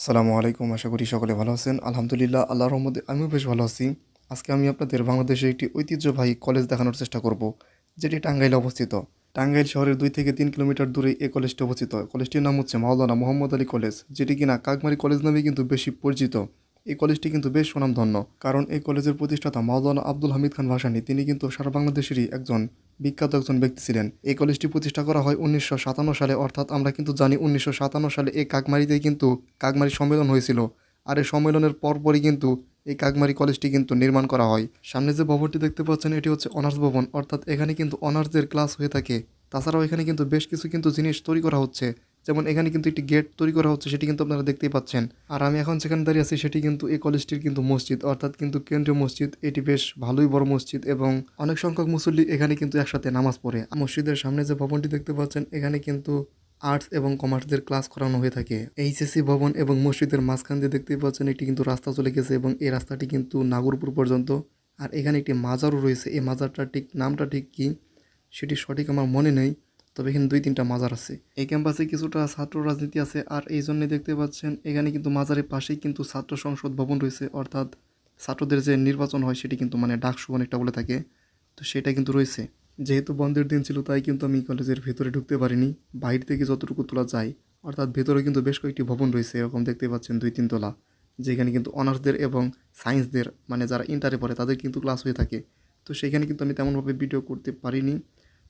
আসসালামু আলাইকুম, আশা করি সকলে ভালো আছেন। আলহামদুলিল্লাহ আল্লাহ রহমতে আমিও বেশ ভালো আছি। আজকে আমি আপনাদের বাংলাদেশে একটি ঐতিহ্যবাহী কলেজ দেখানোর চেষ্টা করব, যেটি টাঙ্গাইলে অবস্থিত। টাঙ্গাইল শহরের দুই থেকে তিন কিলোমিটার দূরে এই কলেজটি অবস্থিত। কলেজটির নাম হচ্ছে মাওলানা মোহাম্মদ আলী কলেজ, যেটি কিনা কাকমারি কলেজ নামে কিন্তু বেশি পরিচিত। এই কলেজটি কিন্তু বেশ সুনামধন্য, কারণ এই কলেজের প্রতিষ্ঠাতা মাওলানা আব্দুল হামিদ খান ভাসানী, তিনি কিন্তু সারা বাংলাদেশেরই একজন বিখ্যাত একজন ব্যক্তি ছিলেন। এই কলেজটি প্রতিষ্ঠা করা হয় উনিশশো সাতান্ন সালে, অর্থাৎ আমরা কিন্তু জানি উনিশশো সাতান্ন সালে এই কাকমারিতেই কিন্তু কাকমারি সম্মেলন হয়েছিল। আর এই সম্মেলনের পরপরই কিন্তু এই কাকমারি কলেজটি কিন্তু নির্মাণ করা হয়। সামনে যে ভবনটি দেখতে পাচ্ছেন, এটি হচ্ছে অনার্স ভবন, অর্থাৎ এখানে কিন্তু অনার্সদের ক্লাস হয়ে থাকে। তাছাড়াও এখানে কিন্তু বেশ কিছু কিন্তু জিনিস তৈরি করা হচ্ছে। যেমন এখানে কিন্তু একটি গেট তৈরি করা হচ্ছে, সেটি কিন্তু আপনারা দেখতেই পাচ্ছেন। আর আমি এখন যেখানে দাঁড়িয়ে আছি, সেটি কিন্তু এই কলেজটির কিন্তু মসজিদ। অর্থাৎ কিন্তু কেন্দ্রীয় মসজিদ, এটি বেশ ভালোই বড় মসজিদ এবং অনেক সংখ্যক মুসল্লি এখানে কিন্তু একসাথে নামাজ পড়ে। মসজিদের সামনে যে ভবনটি দেখতে পাচ্ছেন, এখানে কিন্তু আর্টস এবং কমার্সদের ক্লাস করানো হয়ে থাকে। এইচএসসি ভবন এবং মসজিদের মাঝখান দিয়ে দেখতে পাচ্ছেন, একটি কিন্তু রাস্তা চলে গেছে এবং এই রাস্তাটি কিন্তু নাগরপুর পর্যন্ত। আর এখানে একটি মাজারও রয়েছে। এই মাজারটার ঠিক নামটা ঠিক কি, সেটি সঠিক আমার মনে নেই। তবে এখানে দুই তিনটা মাজার আছে। এই ক্যাম্পাসে কিছুটা ছাত্র রাজনীতি আছে আর এই জন্যে দেখতে পাচ্ছেন এখানে কিন্তু মাজারের পাশেই কিন্তু ছাত্র সংসদ ভবন রয়েছে, অর্থাৎ ছাত্রদের যে নির্বাচন হয় সেটি কিন্তু মানে ডাকসু অনেকটা বলে থাকে। তো সেটা কিন্তু রয়েছে। যেহেতু বন্ধের দিন ছিল, তাই কিন্তু আমি কলেজের ভেতরে ঢুকতে পারিনি। বাইরে থেকে যতটুকু তোলা যায়, অর্থাৎ ভেতরে কিন্তু বেশ কয়েকটি ভবন রয়েছে, এরকম দেখতে পাচ্ছেন দুই তিন তলা, যেখানে কিন্তু অনার্সদের এবং সায়েন্সদের মানে যারা ইন্টারে পড়ে তাদের কিন্তু ক্লাস হয়ে থাকে। তো সেখানে কিন্তু আমি তেমনভাবে ভিডিও করতে পারিনি।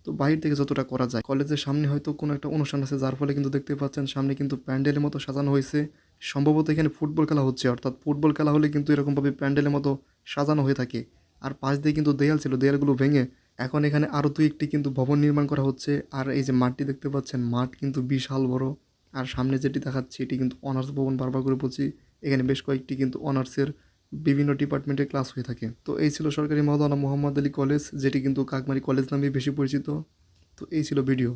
তো বাইরে থেকে যতটা করা যায়। কলেজের সামনে হয়তো কোনো একটা অনুষ্ঠান আছে, যার ফলে কিন্তু দেখতে পাচ্ছেন সামনে কিন্তু প্যান্ডেলের মতো সাজানো হয়েছে। সম্ভবত এখানে ফুটবল খেলা হচ্ছে, অর্থাৎ ফুটবল খেলা হলে কিন্তু এরকমভাবে প্যান্ডেলের মতো সাজানো হয়ে থাকে। আর পাশ দিয়ে কিন্তু দেয়াল ছিল, দেয়ালগুলো ভেঙে এখন এখানে আরও দুই একটি কিন্তু ভবন নির্মাণ করা হচ্ছে। আর এই যে মাঠটি দেখতে পাচ্ছেন, মাঠ কিন্তু বিশাল বড়। আর সামনে যেটি দেখাচ্ছি, এটি কিন্তু অনার্স ভবন, বারবার করে বলছি, এখানে বেশ কয়েকটি কিন্তু অনার্সের বিভিন্ন ডিপার্টমেন্টে ক্লাস হয়ে থাকে। তো এই ছিল সরকারি মহাদানা মোহাম্মদ আলী কলেজ, যেটি কিন্তু কাকমারি কলেজ নামে বেশি পরিচিত। তো এই ছিল ভিডিও।